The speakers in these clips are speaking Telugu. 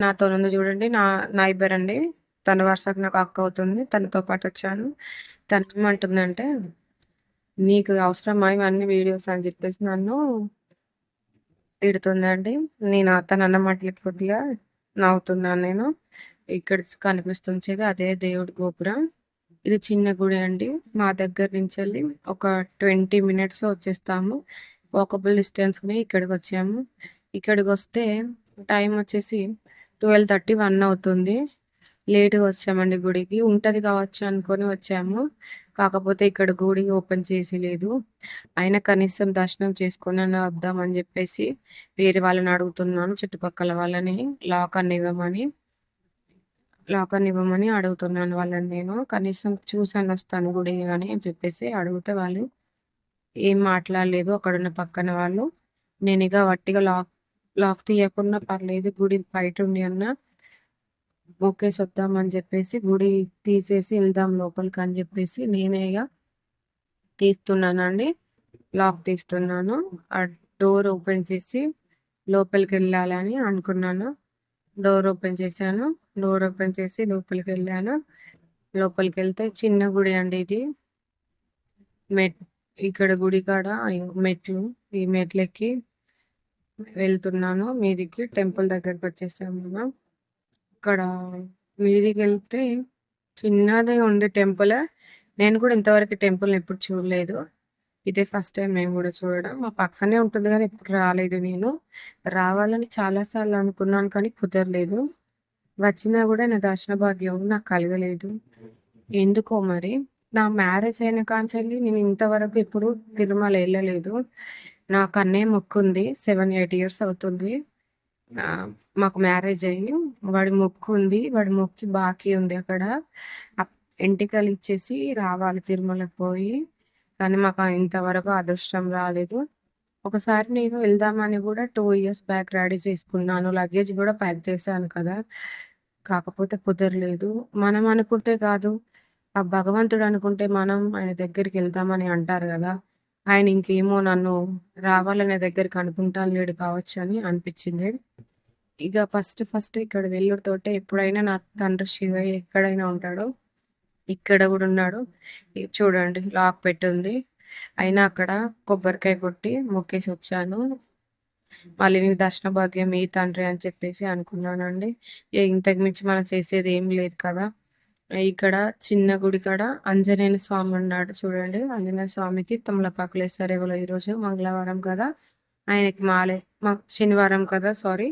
నాతో ఉంది చూడండి. నా నైబర్ అండి. తన వరుసకు నాకు అక్క అవుతుంది. తనతో పాటు వచ్చాను. తను ఏమంటుందంటే నీకు అవసరమా? ఇవన్నీ వీడియోస్ అని చెప్పేసి నన్ను తిడుతుందండి నేను తన అన్న మాటలకి కొద్దిగా నవ్వుతున్నాను నేను. ఇక్కడ కనిపిస్తుంది అదే దేవుడి గోపురం. ఇది చిన్న గుడి అండి. మా దగ్గర నుంచి వెళ్ళి ఒక ట్వంటీ మినిట్స్ వచ్చేస్తాము. వాకబుల్ డిస్టెన్స్ని ఇక్కడికి వచ్చాము. ఇక్కడికి వస్తే టైం వచ్చేసి ట్వెల్వ్ థర్టీ వన్ అవుతుంది. లేట్గా వచ్చామండి గుడికి. ఉంటుంది కావచ్చు అనుకొని వచ్చాము. కాకపోతే ఇక్కడ గుడి ఓపెన్ చేసి లేదు. అయినా కనీసం దర్శనం చేసుకొని వద్దామని చెప్పేసి వేరే వాళ్ళని అడుగుతున్నాను. చుట్టుపక్కల వాళ్ళని లాక్ అని ఇవ్వమని లాక్ అని ఇవ్వమని అడుగుతున్నాను వాళ్ళని నేను. కనీసం చూసాను వస్తాను గుడి అని చెప్పేసి అడిగితే వాళ్ళు ఏం మాట్లాడలేదు. అక్కడున్న పక్కన వాళ్ళు. నేను ఇక వట్టిగా లాక్ లాక్ తీయకుండా పర్లేదు గుడి బయట ఉండి అన్న ఓకే అని చెప్పేసి గుడి తీసేసి వెళ్దాం లోపలికి అని చెప్పేసి నేనే ఇక తీస్తున్నానండి. లాక్ తీస్తున్నాను. ఆ డోర్ ఓపెన్ చేసి లోపలికి వెళ్ళాలని అనుకున్నాను. డోర్ ఓపెన్ చేశాను. డోర్ ఓపెన్ చేసి లోపలికి వెళ్ళాను. లోపలికి వెళ్తే చిన్న గుడి అండి ఇది. మెట్ ఇక్కడ గుడి కాడ మెట్లు ఈ మెట్లెక్కి వెళ్తున్నాను. మీదికి టెంపుల్ దగ్గరికి వచ్చేసాము ఇక్కడ మీదికి వెళ్తే చిన్నది ఉంది టెంపుల్. నేను కూడా ఇంతవరకు టెంపుల్ ఎప్పుడు చూడలేదు. ఇదే ఫస్ట్ టైం మేము కూడా చూడడం. మా పక్కనే ఉంటుంది కానీ ఎప్పుడు రాలేదు నేను. రావాలని చాలాసార్లు అనుకున్నాను కానీ కుదరలేదు. వచ్చినా కూడా నా దర్శన భాగ్యం నాకు కలగలేదు. ఎందుకో మరి? నా మ్యారేజ్ అయిన కాన్సెళ్ళి నేను ఇంతవరకు ఎప్పుడు తిరుమల వెళ్ళలేదు. నాకు అన్నే మొక్కుంది. సెవెన్ ఎయిట్ ఇయర్స్ అవుతుంది. మాకు మ్యారేజ్ అయ్యి వాడి మొక్కు ఉంది వాడి మొక్కి బాకీ ఉంది అక్కడ. ఎంటికలు ఇచ్చేసి రావాలి తిరుమలకు పోయి. కానీ మాకు ఇంతవరకు అదృష్టం రాలేదు. ఒకసారి నేను వెళ్దామని కూడా టూ ఇయర్స్ బ్యాక్ రెడీ చేసుకున్నాను. లగేజ్ కూడా ప్యాక్ చేశాను కదా. కాకపోతే కుదరలేదు. మనం అనుకుంటే కాదు. ఆ భగవంతుడు అనుకుంటే మనం ఆయన దగ్గరికి వెళ్తామని అంటారు కదా. ఆయన ఇంకేమో నన్ను రావాలనే దగ్గరికి అనుకుంటాను లేడు కావచ్చు అని అనిపించింది. ఇక ఫస్ట్ ఫస్ట్ ఇక్కడ వెల్లుడితోటే ఎప్పుడైనా నా తండ్రి శివయ్య ఎక్కడైనా ఉంటాడో ఇక్కడ కూడా ఉన్నాడు. చూడండి లాక్ పెట్టుంది. అయినా అక్కడ కొబ్బరికాయ కొట్టి మొక్కేసి వచ్చాను. మళ్ళీ నేను దర్శన భాగ్యం ఈ తండ్రి అని చెప్పేసి అనుకున్నానండి. ఇంతకు మించి మనం చేసేది ఏం లేదు కదా. ఇక్కడ చిన్న గుడి కాడ ఆంజనేయ స్వామి ఉన్నాడు చూడండి. ఆంజనేయ స్వామికి తమలపాకులు వేస్తారు ఎవరో ఈరోజు మంగళవారం కదా. ఆయనకి మాలే శనివారం కదా సారీ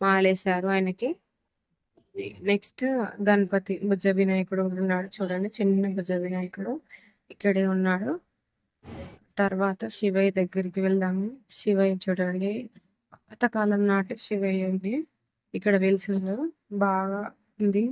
మాలేశారు ఆయనకి. నెక్స్ట్ గణపతి భుజ వినాయకుడు ఉన్నాడు చూడండి చిన్న భుజ వినాయకుడు ఇక్కడే ఉన్నాడు. తర్వాత శివయ్య దగ్గరికి వెళ్దాము. శివయ్య చూడండి పాతకాలం నాటి శివయ్య ఉంది. ఇక్కడ వెలిసింది బాగా ఉంది.